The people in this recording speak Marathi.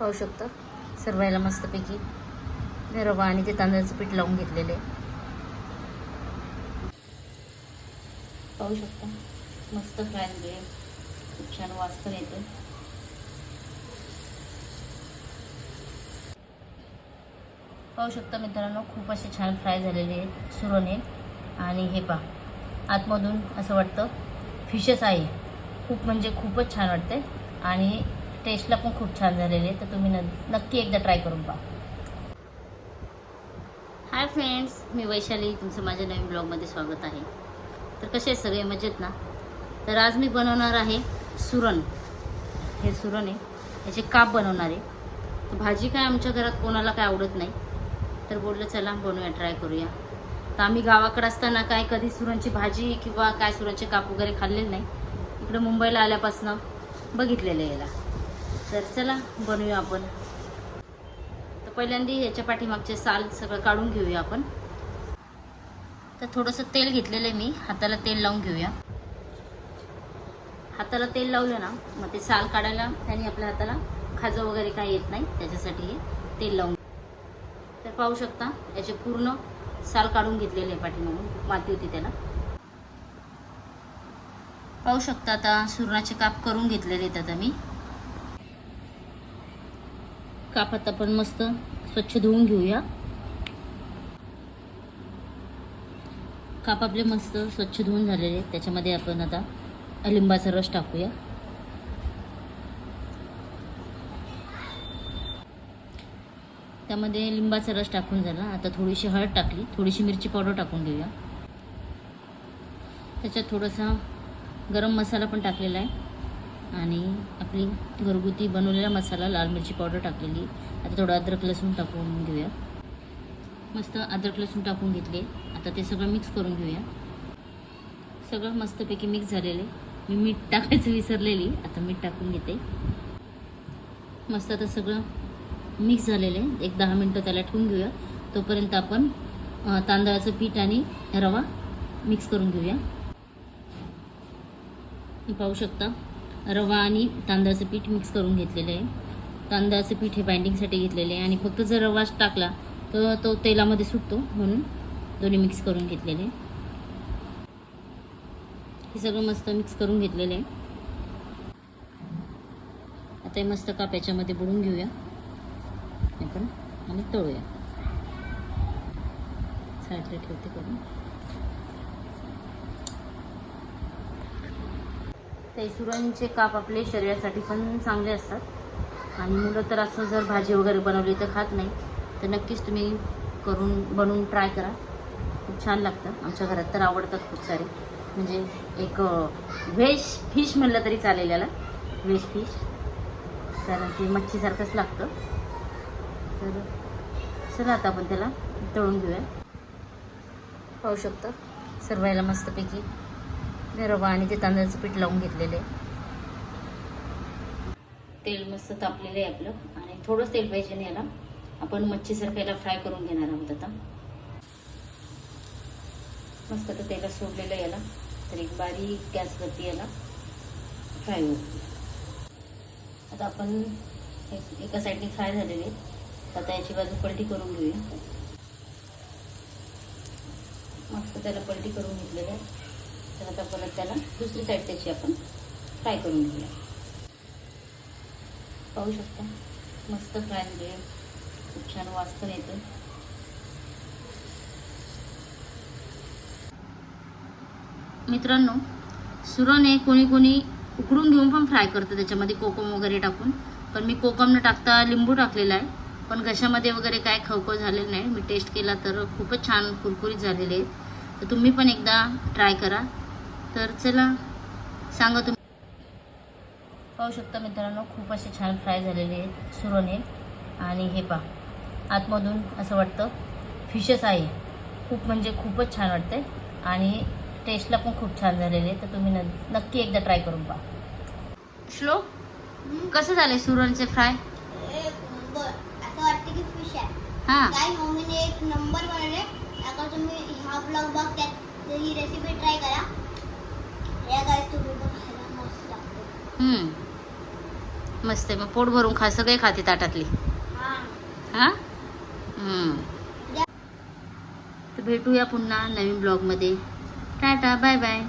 पाहू शकता. सर्वायला मस्तपैकी रवा आणि ते तांदळाचं पीठ लावून घेतलेले. पाहू शकता. मस्त फ्राय झाले खूप छान वास पण पाहू शकता मित्रांनो खूप असे छान फ्राय झालेले आहेत सुरणे. आणि हे पा आतमधून असं वाटतं फिशच आहे. खूप म्हणजे खूपच छान वाटते आणि टेस्टला पण खूप छान झालेले तर तुम्ही न नक्की एकदा ट्राय करून पहा. हाय फ्रेंड्स मी वैशाली. तुमचं माझ्या नवीन ब्लॉगमध्ये स्वागत आहे. तर कसे आहेत सगळे? मजेत ना? तर आज मी बनवणार आहे सुरण. हे सुरण आहे. याचे काप बनवणार आहे. तर भाजी काय आमच्या घरात कोणाला काय आवडत नाही. तर बोललं चला बनवूया ट्राय करूया. तर आम्ही गावाकडे असताना काय कधी सुरणची भाजी किंवा काय सुरणचे काप वगैरे खाल्लेले नाही. इकडे मुंबईला आल्यापासनं बघितलेलं आहे याला. तर चला बनवूया आपण. तर पहिल्यांदा याच्या पाठीमागचे साल सगळं काढून घेऊया आपण. तर थोडंसं तेल घेतलेलं आहे मी हाताला तेल लावून घेऊया. हाताला तेल लावलं ना मग ते साल काढायला त्याने आपल्या हाताला खाजं वगैरे काही येत नाही त्याच्यासाठी हे तेल लावून. तर पाहू शकता याचे पूर्ण साल काढून घेतलेले आहे पाठीमागून माती होती त्याला. पाहू शकता आता सुरणाचे काप करून घेतलेले आहेत आता मी. काप आता आपण मस्त स्वच्छ धुवून घेऊया. काप आपले मस्त स्वच्छ धुवून झालेले आहेत. त्याच्यामध्ये आपण आता लिंबाचा रस टाकूया. त्यामध्ये लिंबाचा रस टाकून झाला. आता थोडीशी हळद टाकली. थोडीशी मिरची पावडर टाकून घेऊया त्याच्यात थोडासा गरम मसाला पण टाकलेला आहे. आणि आपली घरगुती बनवलेला मसाला लाल मिरची पावडर टाकलेली. आता थोडं अद्रक लसूण टाकून घेऊया. मस्त अद्रक लसूण टाकून घेतले. आता ते सगळं मिक्स करून घेऊया. सगळं मस्तपैकी मिक्स झालेले. मी मीठ टाकायचं विसरलेली. आता मीठ टाकून घेते. मस्त आता सगळं मिक्स झालेलं. आहे एक दहा मिनटं त्याला ठेवून घेऊया. तोपर्यंत आपण तांदळाचं पीठ आणि रवा मिक्स करून घेऊया. पाहू शकता? रवा आणि तांदळाचं पीठ मिक्स करून घेतलेलं आहे. तांदळाचं पीठ हे बाइंडिंगसाठी घेतलेले आहे आणि फक्त जर रवा टाकला तर तो तेलामध्ये सुटतो म्हणून दोन्ही मिक्स करून घेतलेले हे सगळं मस्त मिक्स करून घेतलेलं आहे. आता हे मस्त काप याच्यामध्ये बुडून घेऊया. आपण आणि तळूया. साईडला ठेवते करून. ते काप आपले शरीरासाठी पण चांगले असतात. आणि मुलं तर असं जर भाजी वगैरे बनवली तर खात नाही. तर नक्कीच तुम्ही करून बनवून ट्राय करा. खूप छान लागतं. आमच्या घरात तर आवडतात खूप सारे. म्हणजे एक व्हेज फिश म्हणलं तरी चालेल याला. व्हेज फिश कारण ते मच्छीसारखंच लागतं. तर चला आता आपण त्याला तळून घेऊया. पाहू शकतं. सर्वायला मस्तपैकी मी रवा आणि ते तांदळाचं पीठ लावून घेतलेलं. आहे तेल मस्त तापलेलं आहे आपलं. आणि थोडंच तेल पाहिजे ना याला. आपण मच्छीसारखं याला फ्राय करून घेणार आहोत आता. मस्त आता तेला सोडलेलं आहे याला. तर एक बारीक गॅसवरती याला फ्राय होईल आता आपण एक- एका साईडने फ्राय झालेले आता याची बाजू पलटी करून घेऊया. मस्त त्याला पलटी करून घेतलेलं आहे. तर आता परत त्याला दुसरी साईड त्याची आपण फ्राय करून घेऊया. पाहू शकता मस्त फ्राय म्हणजे खूप छान वास येतं मित्रांनो सुरण कोणी कोणी उकडून घेऊन पण फ्राय करतं त्याच्यामध्ये कोकम वगैरे टाकून. पण मी कोकम न टाकता लिंबू टाकलेला आहे पण घशामध्ये वगैरे काय खवखव झालेलं नाही. मी टेस्ट केला तर खूपच छान कुरकुरीत झालेले आहेत. तर तुम्ही पण एकदा ट्राय करा. तर चला सांगा तुम्ही. पाहू शकता मित्रांनो खूप असे छान फ्राय झालेले आहेत सुरणे. आणि हे पा आतमधून असं वाटतं फिशच आहे. खूप म्हणजे खूपच छान वाटते आणि टेस्टला पण खूप छान झालेले आहे तर तुम्ही न नक्की एकदा ट्राय करून पहा. श्लोक कसं झालंय सुरणचे फ्राय असं वाटतं की फिश आहे. हां. काय मम्मीने एक नंबर बनवले. तुम्ही हा ब्लॉग बघताय. तर ही रेसिपी ट्राय करा या गाईस तुम्ही पण खायला मस्त लागतो हम्म. मस्त आहे. मग पोट भरून खा सगळे खाते ताटातली. हा. हा? हम्म. तर भेटूया पुन्हा नवीन ब्लॉगमध्ये टाटा बाय बाय